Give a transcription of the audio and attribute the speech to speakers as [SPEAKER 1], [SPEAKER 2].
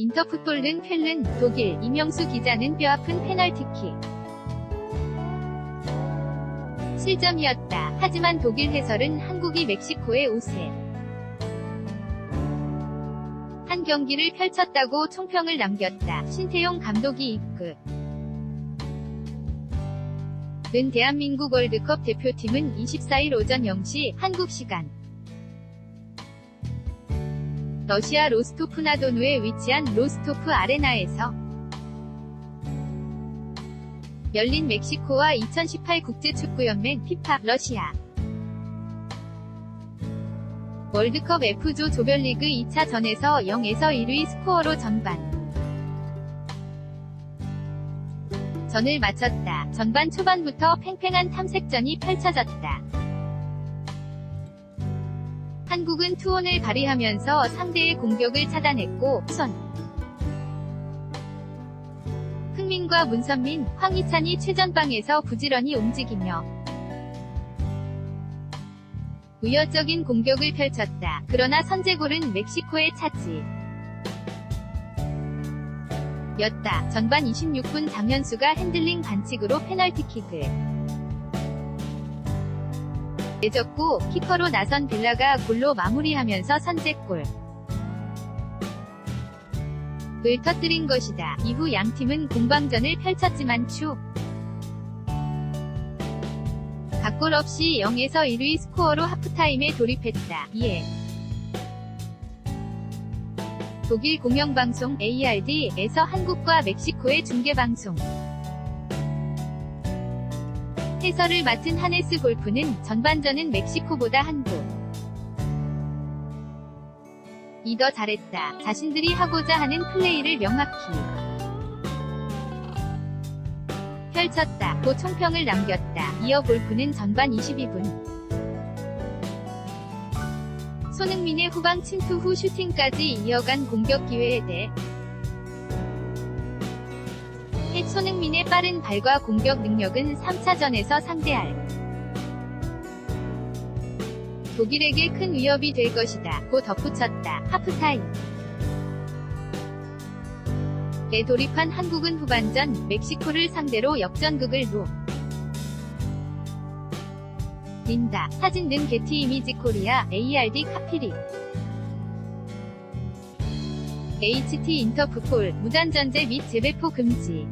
[SPEAKER 1] 인터풋볼은 쾰른 독일 이명수 기자는 뼈아픈 페널티킥. 실점이었다. 하지만 독일 해설은 한국이 멕시코의 우세. 한 경기를 펼쳤다고 총평을 남겼다. 신태용 감독이 이끄. 는 대한민국 월드컵 대표팀은 24일 오전 0시 한국 시간 러시아 로스토프나도누에 위치한 로스토프 아레나에서 열린 멕시코와 2018 국제축구연맹 피파 러시아 월드컵 F조 조별리그 2차전에서 0에서 1위 스코어로 전반 전을 마쳤다. 전반 초반부터 팽팽한 탐색전이 펼쳐졌다. 한국은 투혼을 발휘하면서 상대의 공격을 차단했고, 손. 흥민과 문선민, 황희찬이 최전방에서 부지런히 움직이며 우여적인 공격을 펼쳤다. 그러나 선제골은 멕시코의 차지. 였다. 전반 26분 장현수가 핸들링 반칙으로 페널티킥을 내줬고 키퍼로 나선 빌라가 골로 마무리하면서 선제골 을 터뜨린 것이다. 이후 양 팀은 공방전을 펼쳤지만 추 각골 없이 0에서 1위 스코어로 하프타임에 돌입했다. 이에 독일 공영방송 ARD에서 한국과 멕시코의 중계방송 해설을 맡은 하네스 골프는 전반전은 멕시코보다 한국 이더 잘했다. 자신들이 하고자 하는 플레이를 명확히 펼쳤다. 고 총평을 남겼다. 이어 골프는 전반 22분 손흥민의 후방 침투 후 슈팅까지 이어간 공격 기회에 대해 핵 손흥민의 빠른 발과 공격 능력은 3차전에서 상대할 독일에게 큰 위협이 될 것이다. 고 덧붙였다. 하프타임 에 돌입한 한국은 후반전 멕시코를 상대로 역전극을 놓 린다. 사진 등 게티 이미지 코리아, ARD 카피리. HT 인터풋볼, 무단전제 및 재배포 금지.